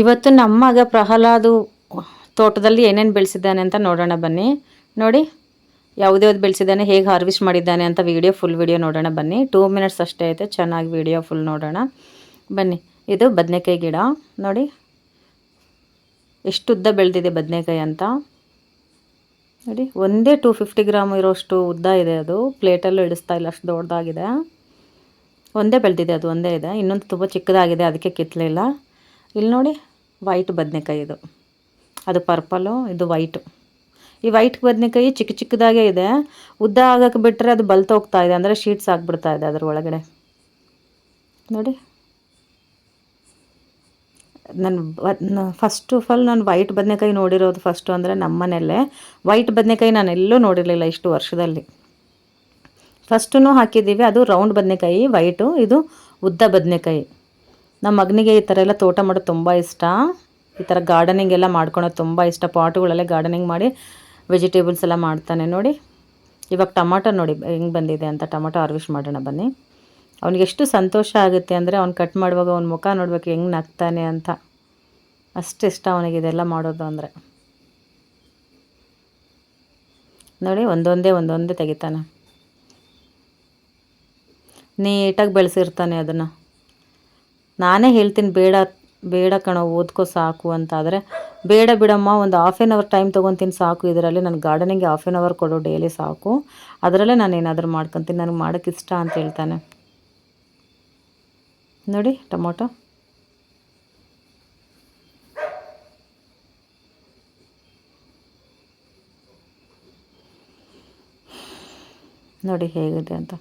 ಇವತ್ತು ನಮ್ಮ ಮಗ ಪ್ರಹ್ಲಾದು ತೋಟದಲ್ಲಿ ಏನೇನು ಬೆಳೆಸಿದ್ದಾನೆ ಅಂತ ನೋಡೋಣ ಬನ್ನಿ. ನೋಡಿ, ಯಾವುದೇ ಯಾವ್ದು ಬೆಳೆಸಿದ್ದಾನೆ, ಹೇಗೆ ಹಾರ್ವೆಸ್ಟ್ ಮಾಡಿದ್ದಾನೆ ಅಂತ ವಿಡಿಯೋ ಫುಲ್ ವಿಡಿಯೋ ನೋಡೋಣ ಬನ್ನಿ. ಟೂ ಮಿನಿಟ್ಸ್ ಅಷ್ಟೇ ಐತೆ, ಚೆನ್ನಾಗಿ ವಿಡಿಯೋ ಫುಲ್ ನೋಡೋಣ. ಬನ್ನಿ, ಇದು ಬದನೆಕಾಯಿ ಗಿಡ. ನೋಡಿ, ಎಷ್ಟು ಉದ್ದ ಬೆಳೆದಿದೆ ಬದನೆಕಾಯಿ ಅಂತ. ನೋಡಿ, ಒಂದೇ ಟೂ ಫಿಫ್ಟಿ ಗ್ರಾಮ್ ಇರೋಷ್ಟು ಉದ್ದ ಇದೆ ಅದು. ಪ್ಲೇಟಲ್ಲೂ ಇಡಿಸ್ತಾ ಇಲ್ಲ, ಅಷ್ಟು ದೊಡ್ಡದಾಗಿದೆ. ಒಂದೇ ಬೆಳೆದಿದೆ ಅದು, ಒಂದೇ ಇದೆ. ಇನ್ನೊಂದು ತುಂಬ ಚಿಕ್ಕದಾಗಿದೆ, ಅದಕ್ಕೆ ಕಿತ್ತಲಿಲ್ಲ ಇಲ್ಲಿ ನೋಡಿ ವೈಟ್ ಬದನೆಕಾಯಿ ಇದು. ಅದು ಪರ್ಪಲು ಇದು ವೈಟು ಈ ವೈಟ್ ಬದನೆಕಾಯಿ ಚಿಕ್ಕ ಚಿಕ್ಕದಾಗೇ ಇದೆ. ಉದ್ದ ಆಗಕ್ಕೆ ಬಿಟ್ಟರೆ ಅದು ಬಲ್ತೋಗ್ತಾ ಇದೆ, ಅಂದರೆ ಶೀಟ್ಸ್ ಆಗಿಬಿಡ್ತಾ ಇದೆ ಅದರ ಒಳಗಡೆ ನೋಡಿ. ನಾನು ಫಸ್ಟ್ ಆಫ್ ಆಲ್ ನಾನು ವೈಟ್ ಬದನೆಕಾಯಿ ನೋಡಿರೋದು ಫಸ್ಟು ಅಂದರೆ ನಮ್ಮ ಮನೆಯಲ್ಲೇ ವೈಟ್ ಬದನೆಕಾಯಿ ನಾನು ಎಲ್ಲೂ ನೋಡಿರಲಿಲ್ಲ ಇಷ್ಟು ವರ್ಷದಲ್ಲಿ. ಫಸ್ಟು ಹಾಕಿದ್ದೀವಿ, ಅದು ರೌಂಡ್ ಬದನೆಕಾಯಿ ವೈಟು ಇದು ಉದ್ದ ಬದನೆಕಾಯಿ. ನಮ್ಮ ಮಗನಿಗೆ ಈ ಥರ ಎಲ್ಲ ತೋಟ ಮಾಡೋದು ತುಂಬ ಇಷ್ಟ. ಈ ಥರ ಗಾರ್ಡನಿಂಗ್ ಎಲ್ಲ ಮಾಡ್ಕೊಳೋದು ತುಂಬ ಇಷ್ಟ. ಪಾಟುಗಳಲ್ಲೇ ಗಾರ್ಡನಿಂಗ್ ಮಾಡಿ ವೆಜಿಟೇಬಲ್ಸ್ ಎಲ್ಲ ಮಾಡ್ತಾನೆ. ನೋಡಿ, ಇವಾಗ ಟೊಮಾಟೊ ನೋಡಿ, ಹೆಂಗೆ ಬಂದಿದೆ ಅಂತ ಟೊಮಾಟೊ ಹಾರ್ವೆಸ್ಟ್ ಮಾಡೋಣ ಬನ್ನಿ. ಅವ್ನಿಗೆ ಎಷ್ಟು ಸಂತೋಷ ಆಗುತ್ತೆ ಅಂದರೆ ಅವ್ನು ಕಟ್ ಮಾಡುವಾಗ ಅವ್ನ ಮುಖ ನೋಡ್ಬೇಕು ಹೆಂಗೆ ನಗ್ತಾನೆ ಅಂತ. ಅಷ್ಟು ಇಷ್ಟ ಅವನಿಗೆ ಇದೆಲ್ಲ ಮಾಡೋದು ಅಂದರೆ. ನೋಡಿ, ಒಂದೊಂದೇ ಒಂದೊಂದೇ ತೆಗಿತಾನೆ. ನೀಟಾಗಿ ಬೆಳೆಸಿರ್ತಾನೆ ಅದನ್ನು. ನಾನೇ ಹೇಳ್ತೀನಿ ಬೇಡ ಬೇಡ ಕಣೋ, ಓದ್ಕೋ ಸಾಕು ಅಂತಾದರೆ, ಬೇಡ ಬಿಡಮ್ಮ, ಒಂದು ಹಾಫ್ ಆನ್ ಅವರ್ ಟೈಮ್ ತೊಗೊತೀನಿ ಸಾಕು, ಇದರಲ್ಲಿ ನಾನು ಗಾರ್ಡನಿಂಗ್ಗೆ ಹಾಫ್ ಆನ್ ಅವರ್ ಕೊಡೋ ಡೈಲಿ ಸಾಕು. ಅದರಲ್ಲೇ ನಾನು ಏನಾದರೂ ಮಾಡ್ಕೊತೀನಿ, ನನಗೆ ಮಾಡೋಕ್ಕೆ ಇಷ್ಟ ಅಂತ ಹೇಳ್ತಾನೆ. ನೋಡಿ, ಟೊಮೊಟೊ. ನೋಡಿ ಹೇಗಿದೆ ಅಂತ.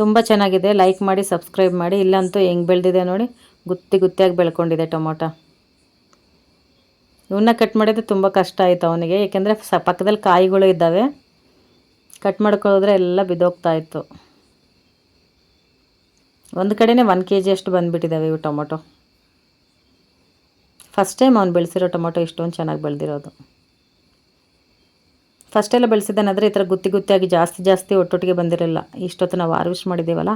ತುಂಬ ಚೆನ್ನಾಗಿದೆ. ಲೈಕ್ ಮಾಡಿ ಸಬ್ಸ್ಕ್ರೈಬ್ ಮಾಡಿ. ಇಲ್ಲಂತೂ ಹೆಂಗೆ ಬೆಳೆದಿದೆ ನೋಡಿ. ಗುತ್ತಿ ಗುತ್ತಿಯಾಗಿ ಬೆಳ್ಕೊಂಡಿದೆ ಟೊಮೊಟೊ. ಇವನ್ನ ಕಟ್ ಮಾಡಿದ್ರೆ ತುಂಬ ಕಷ್ಟ ಆಯಿತು ಅವನಿಗೆ. ಏಕೆಂದರೆ ಸ, ಪಕ್ಕದಲ್ಲಿ ಕಾಯಿಗಳು ಇದ್ದಾವೆ. ಕಟ್ ಮಾಡ್ಕೊಳ್ಳೋದ್ರೆ ಎಲ್ಲ ಬಿದ್ದೋಗ್ತಾ ಇತ್ತು. ಒಂದು ಕಡೆಯೇ ಒನ್ ಕೆ ಜಿ ಅಷ್ಟು ಬಂದುಬಿಟ್ಟಿದ್ದಾವೆ ಇವು ಟೊಮೊಟೊ. ಫಸ್ಟ್ ಟೈಮ್ ಅವ್ನು ಬೆಳೆಸಿರೋ ಟೊಮೊಟೊ ಇಷ್ಟೊಂದು ಚೆನ್ನಾಗಿ ಬೆಳೆದಿರೋದು. ಫಸ್ಟೆಲ್ಲ ಬೆಳೆಸಿದ್ದಾನಾದರೆ ಈ ಥರ ಗುತ್ತಿ ಗುತ್ತಿಯಾಗಿ ಜಾಸ್ತಿ ಜಾಸ್ತಿ ಒಟ್ಟೊಟ್ಟಿಗೆ ಬಂದಿರಲಿಲ್ಲ. ಇಷ್ಟೊತ್ತು ನಾವು ಹಾರ್ವೆಸ್ಟ್ ಮಾಡಿದ್ದೀವಲ್ಲ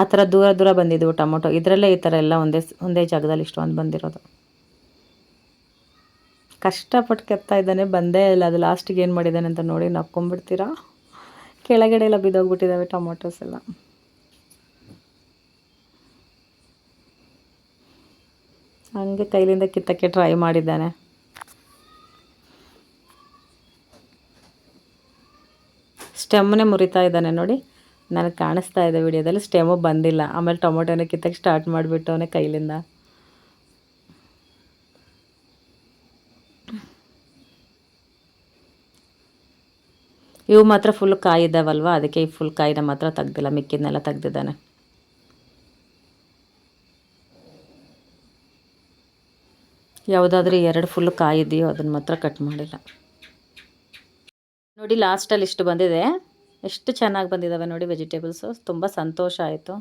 ಆ ಥರ ದೂರ ದೂರ ಬಂದಿದ್ದವು ಟೊಮೊಟೊ. ಇದರಲ್ಲೇ ಈ ಥರ ಎಲ್ಲ ಒಂದೇ ಒಂದೇ ಜಾಗದಲ್ಲಿ ಇಷ್ಟೊಂದು ಬಂದಿರೋದು. ಕಷ್ಟಪಟ್ಟು ಕೆತ್ತಾ ಇದ್ದಾನೆ, ಬಂದೇ ಇಲ್ಲ. ಅದು ಲಾಸ್ಟಿಗೆ ಏನು ಮಾಡಿದ್ದಾನೆ ಅಂತ ನೋಡಿ ನಕ್ಕೊಂಬಿಡ್ತೀರಾ ಕೆಳಗಡೆ ಎಲ್ಲ ಬಿದ್ದೋಗ್ಬಿಟ್ಟಿದ್ದಾವೆ ಟೊಮೊಟೊಸ್ ಎಲ್ಲ. ಹಂಗೆ ಕೈಲಿಂದ ಕಿತ್ತಕ್ಕೆ ಟ್ರೈ ಮಾಡಿದ್ದಾನೆ. ಸ್ಟೆಮ್ನೇ ಮುರಿತಾ ಇದ್ದಾನೆ ನೋಡಿ. ನನಗೆ ಕಾಣಿಸ್ತಾ ಇದೆ ವಿಡಿಯೋದಲ್ಲಿ. ಸ್ಟೆಮು ಬಂದಿಲ್ಲ. ಆಮೇಲೆ ಟೊಮೊಟೊನ ಕಿತ್ತಕ್ಕೆ ಸ್ಟಾರ್ಟ್ ಮಾಡಿಬಿಟ್ಟು ಅವನೇ ಕೈಲಿಂದ. ಇವು ಮಾತ್ರ ಫುಲ್ ಕಾಯಿ ಇದ್ದಾವಲ್ವ ಅದಕ್ಕೆ ಈ ಫುಲ್ ಕಾಯಿನ ಮಾತ್ರ ತೆಗ್ದಿಲ್ಲ. ಮಿಕ್ಕಿದ್ನೆಲ್ಲ ತೆಗ್ದಿದ್ದಾನೆ. ಯಾವುದಾದ್ರೂ ಎರಡು ಫುಲ್ ಕಾಯಿದೆಯೋ ಅದನ್ನು ಮಾತ್ರ ಕಟ್ ಮಾಡಿಲ್ಲ. ನೋಡಿ ಲಾಸ್ಟಲ್ಲಿ ಇಷ್ಟು ಬಂದಿದೆ. ಎಷ್ಟು ಚೆನ್ನಾಗಿ ಬಂದಿದ್ದಾವೆ ನೋಡಿ ವೆಜಿಟೇಬಲ್ಸು ತುಂಬ ಸಂತೋಷ ಆಯಿತು.